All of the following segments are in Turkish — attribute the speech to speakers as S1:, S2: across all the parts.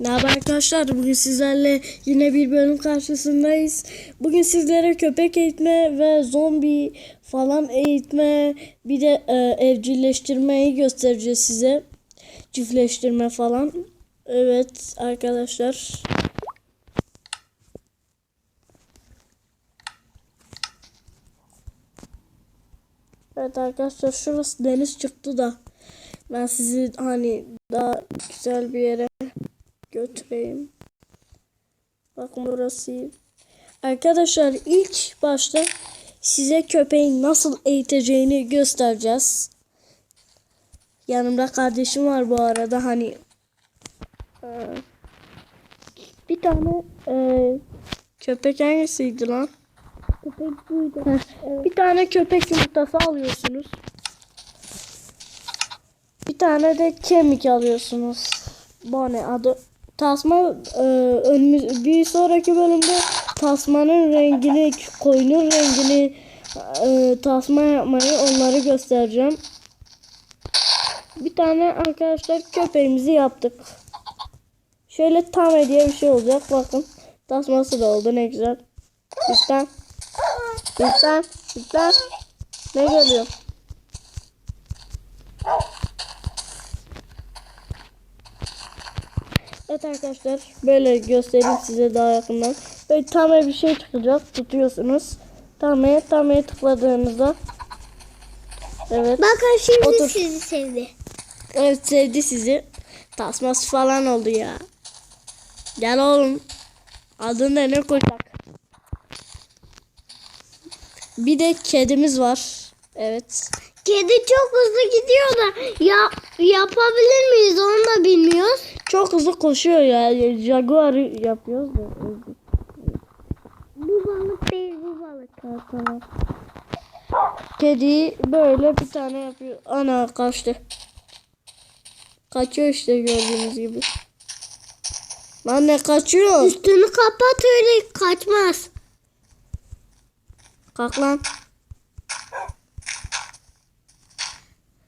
S1: Merhaba arkadaşlar. Bugün sizlerle yine bir bölüm karşısındayız. Bugün sizlere köpek eğitme ve zombi falan eğitme bir de e, evcilleştirmeyi göstereceğiz size. Çiftleştirme falan. Evet arkadaşlar. Evet arkadaşlar şurası deniz çıktı da ben sizi hani daha güzel bir yere götüreyim. Bakın burası. Arkadaşlar ilk başta size köpeğin nasıl eğiteceğini göstereceğiz. Yanımda kardeşim var bu arada hani e, bir tane e, köpek hangisiydi lan? Köpek buydu. Bir tane köpek yumurtası alıyorsunuz. Bir tane de kemik alıyorsunuz. Bu ne adı? Tasma e, önümüz, bir sonraki bölümde tasmanın rengini, koyunun rengini e, tasma yapmayı onları göstereceğim. Bir tane arkadaşlar köpeğimizi yaptık. Şöyle tam diye bir şey olacak. Bakın tasması da oldu ne güzel. Lütfen. Lütfen. Lütfen. Ne geliyor? Evet arkadaşlar böyle göstereyim size daha yakından. Böyle tam bir şey çıkacak tutuyorsunuz. Tamaya tamaya tıkladığınızda Evet.
S2: Bakın şimdi
S1: Otur.
S2: sizi sevdi.
S1: Evet sevdi sizi. Tasması falan oldu ya. Gel oğlum. Adın da ne koyacak? Bir de kedimiz var. Evet.
S2: Kedi çok hızlı gidiyor da ya yapabilir miyiz onu da bilmiyoruz.
S1: Çok hızlı koşuyor ya. Jaguar yapıyoruz da.
S2: Bu balık değil bu balık.
S1: Tamam. Kedi böyle bir tane yapıyor. Ana kaçtı. Kaçıyor işte gördüğünüz gibi. Lan ne kaçıyor?
S2: Üstünü kapat öyle kaçmaz.
S1: Kalk lan.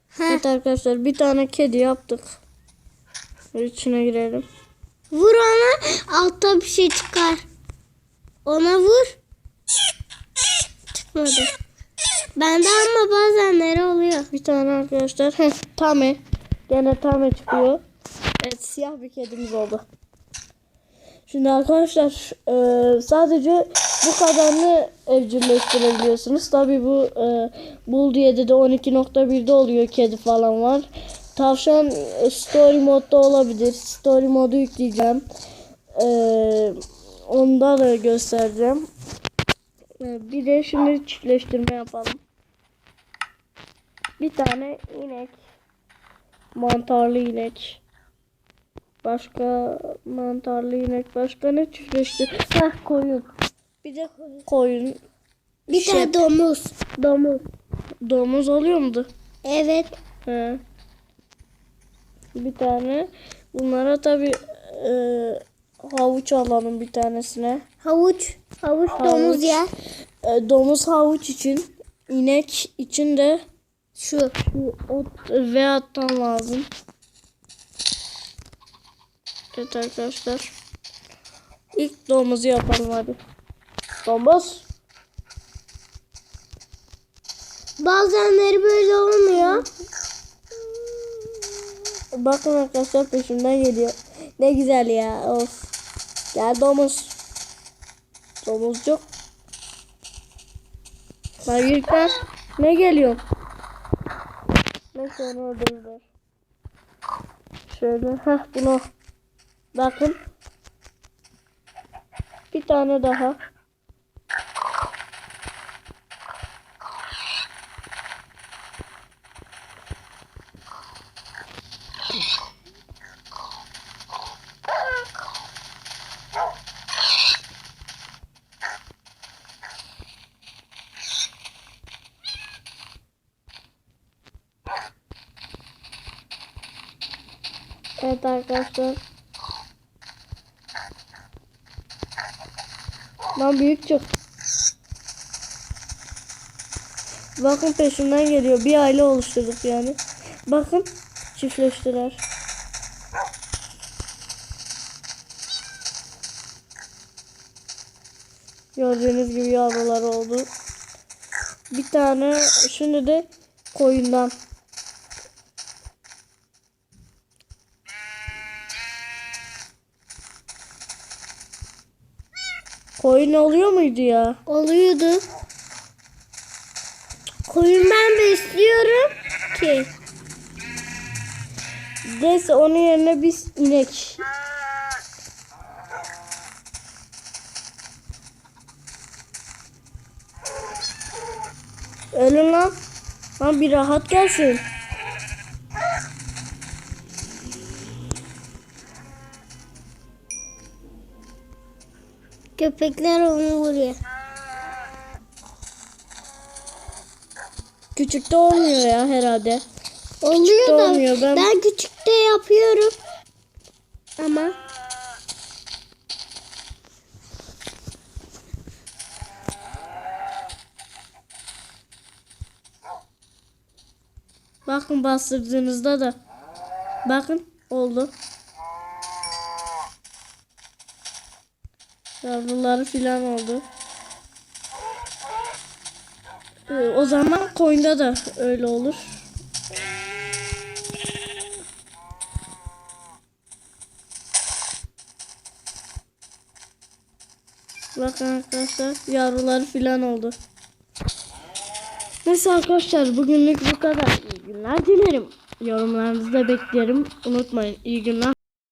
S2: Heh.
S1: Evet arkadaşlar bir tane kedi yaptık. İçine girelim.
S2: Vur ona altta bir şey çıkar. Ona vur. Çıkmadı. Bende ama bazenleri oluyor.
S1: Bir tane arkadaşlar. Heh, Tame. Gene Tame çıkıyor. Evet siyah bir kedimiz oldu. Şimdi arkadaşlar e, sadece bu kadarını evcilleştirebiliyorsunuz. Tabi bu e, Bull 7'de 12.1'de oluyor kedi falan var. Tavşan e, story modda olabilir. Story modu yükleyeceğim. E, onda da göstereceğim. E, bir de şimdi çiftleştirme yapalım. Bir tane inek. Mantarlı inek. Başka mantarlı inek. Başka ne çiftleştir? Heh koyun. Bir de koyun.
S2: Bir
S1: Şey-
S2: tane domuz.
S1: Domuz. Domuz oluyor muydu?
S2: Evet.
S1: He. Bir tane. Bunlara tabi e, havuç alalım bir tanesine.
S2: Havuç. Havuç,
S1: Havuç.
S2: domuz yer.
S1: E, domuz havuç için. inek için de
S2: Şu.
S1: şu ot ve attan lazım. Evet arkadaşlar. İlk domuzu yapalım hadi. Domuz.
S2: Bazenleri böyle olmuyor.
S1: Bakın arkadaşlar peşimden geliyor. Ne güzel ya. Of. Gel domuz. Domuzcuk. Hayırlar. Ne geliyor? Neyse onu öldürürler. Şöyle. Heh bunu. Bakın. Bir tane daha. Evet arkadaşlar. Lan büyük çık. Bakın peşimden geliyor. Bir aile oluşturduk yani. Bakın Çiftleştiler. Gördüğünüz gibi yavrular oldu. Bir tane şimdi de koyundan. Koyun oluyor muydu ya?
S2: Oluyordu. Koyun ben besliyorum ki.
S1: Neyse onun yerine biz inek. Ölün lan. Lan bir rahat gelsin.
S2: Köpekler onu vuruyor.
S1: Küçükte olmuyor ya herhalde.
S2: Oluyor da
S1: olmuyor, ben-
S2: ben... küçükte yapıyorum. Ama
S1: Bakın bastırdığınızda da. Bakın oldu. Yavruları filan oldu. Ee, o zaman koyunda da öyle olur. Bakın arkadaşlar yavruları filan oldu. Neyse arkadaşlar bugünlük bu kadar. İyi günler dilerim. Yorumlarınızı da beklerim. Unutmayın. İyi günler.